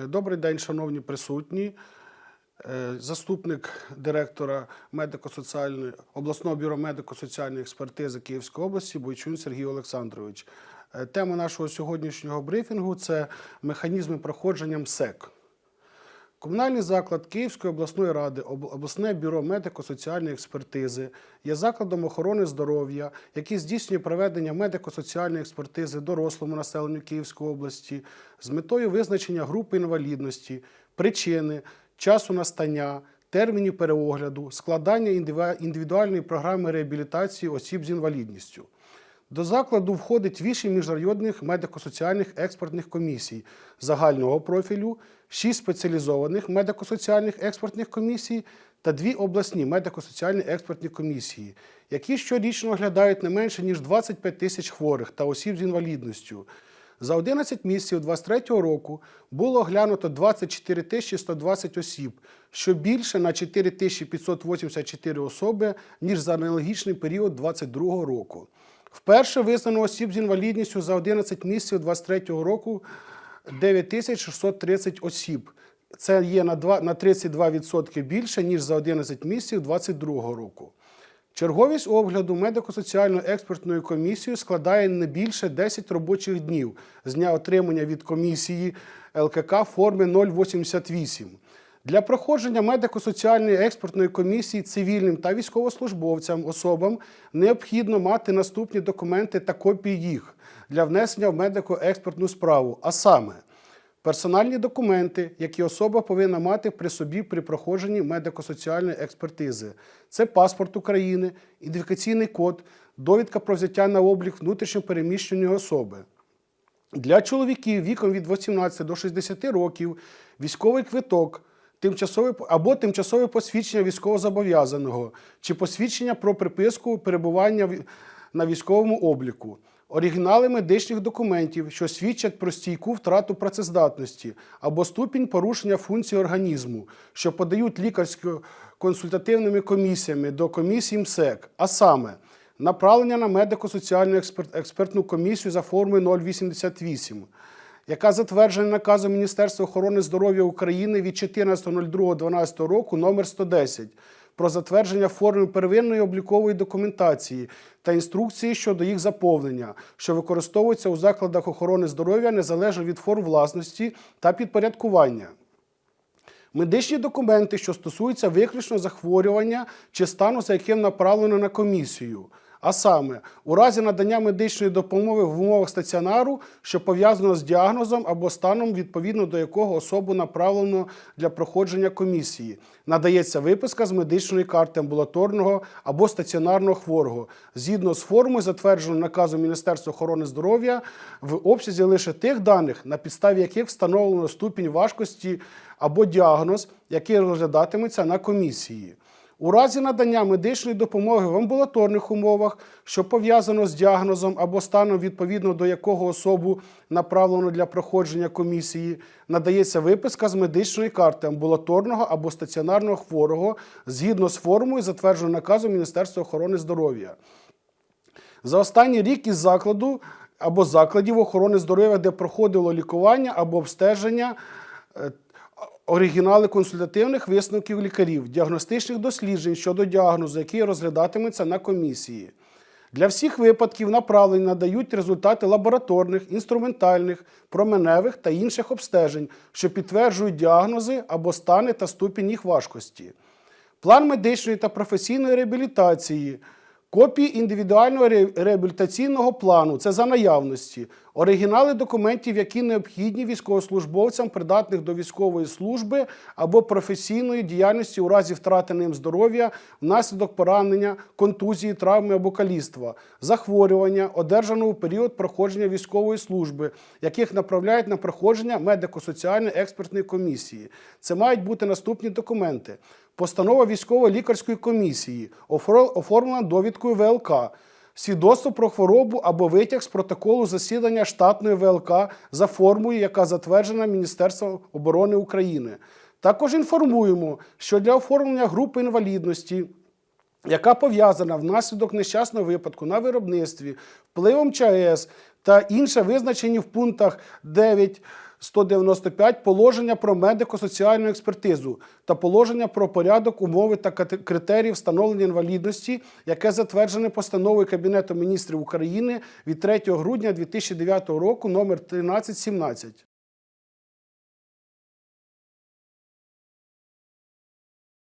Е, Добрий день, шановні присутні. Е, Заступник директора медико-соціальної обласного бюро медико-соціальної експертизи Київської області Бойчун Сергій Олександрович. Е, Тема нашого сьогоднішнього брифінгу це механізми проходження МСЕК. Комунальний заклад Київської обласної ради, обласне бюро медико-соціальної експертизи є закладом охорони здоров'я, який здійснює проведення медико-соціальної експертизи дорослому населенню Київської області з метою визначення групи інвалідності, причини, часу настання, термінів переогляду, складання індивідуальної програми реабілітації осіб з інвалідністю. До закладу входить вісім міжрайонних медико-соціальних експертних комісій загального профілю, шість спеціалізованих медико-соціальних експертних комісій та дві обласні медико-соціальні експертні комісії, які щорічно оглядають не менше ніж 25 тисяч хворих та осіб з інвалідністю. За 11 місяців 2023 року було оглянуто 24 тисячі 120 осіб, що більше на 4 тисячі 584 особи, ніж за аналогічний період 2022 року. Вперше визнано осіб з інвалідністю за 11 місяців 2023 року 9630 осіб. Це є на, 2, на 32% більше, ніж за 11 місяців 2022 року. Черговість огляду медико-соціальної експертної комісії складає не більше 10 робочих днів з дня отримання від комісії ЛКК форми 088. Для проходження медико-соціальної експертної комісії цивільним та військовослужбовцям особам необхідно мати наступні документи та копії їх для внесення в медико-експертну справу, а саме персональні документи, які особа повинна мати при собі при проходженні медико-соціальної експертизи. Це паспорт України, ідентифікаційний код, довідка про взяття на облік внутрішньопереміщеної особи. Для чоловіків віком від 18 до 60 років військовий квиток, тимчасове або тимчасове посвідчення військовозобов'язаного чи посвідчення про приписку перебування на військовому обліку, оригінали медичних документів, що свідчать про стійку втрату працездатності або ступінь порушення функцій організму, що подають лікарсько-консультативними комісіями до комісії МСЕК, а саме направлення на медико-соціальну експерт- експертну комісію за формою 088, яка затверджена наказом Міністерства охорони здоров'я України від 14.02.12 року номер 110 про затвердження форми первинної облікової документації та інструкції щодо їх заповнення, що використовуються у закладах охорони здоров'я незалежно від форм власності та підпорядкування. Медичні документи, що стосуються виключно захворювання чи стану, за яким направлено на комісію. А саме, у разі надання медичної допомоги в умовах стаціонару, що пов'язано з діагнозом або станом, відповідно до якого особу направлено для проходження комісії, надається виписка з медичної карти амбулаторного або стаціонарного хворого, згідно з формою, затвердженою наказом Міністерства охорони здоров'я, в обсязі лише тих даних, на підставі яких встановлено ступінь важкості або діагноз, який розглядатиметься на комісії. У разі надання медичної допомоги в амбулаторних умовах, що пов'язано з діагнозом або станом, відповідно до якого особу направлено для проходження комісії, надається виписка з медичної карти амбулаторного або стаціонарного хворого згідно з формою, затвердженою наказом Міністерства охорони здоров'я. За останній рік із закладу або закладів охорони здоров'я, де проходило лікування або обстеження, е, оригінали консультативних висновків лікарів, діагностичних досліджень щодо діагнозу, який розглядатиметься на комісії. Для всіх випадків направлень надають результати лабораторних, інструментальних, променевих та інших обстежень, що підтверджують діагнози або стани та ступінь їх важкості. План медичної та професійної реабілітації, копії індивідуального реабілітаційного плану це за наявності, оригінали документів, які необхідні військовослужбовцям, придатних до військової служби або професійної діяльності у разі втрати ним здоров'я внаслідок поранення, контузії, травми або каліцтва, захворювання, одержаного у період проходження військової служби, яких направляють на проходження медико-соціальної експертної комісії. Це мають бути наступні документи. Постанова військово-лікарської комісії, оформлена довідкою ВЛК, свідоцтво про хворобу або витяг з протоколу засідання штатної ВЛК за формою, яка затверджена Міністерством оборони України. Також інформуємо, що для оформлення групи інвалідності яка пов'язана внаслідок нещасного випадку на виробництві, впливом ЧАЕС та інше визначені в пунктах 9 195 положення про медико-соціальну експертизу та положення про порядок, умови та критерії встановлення інвалідності, яке затверджене постановою Кабінету міністрів України від 3 грудня 2009 року номер 1317.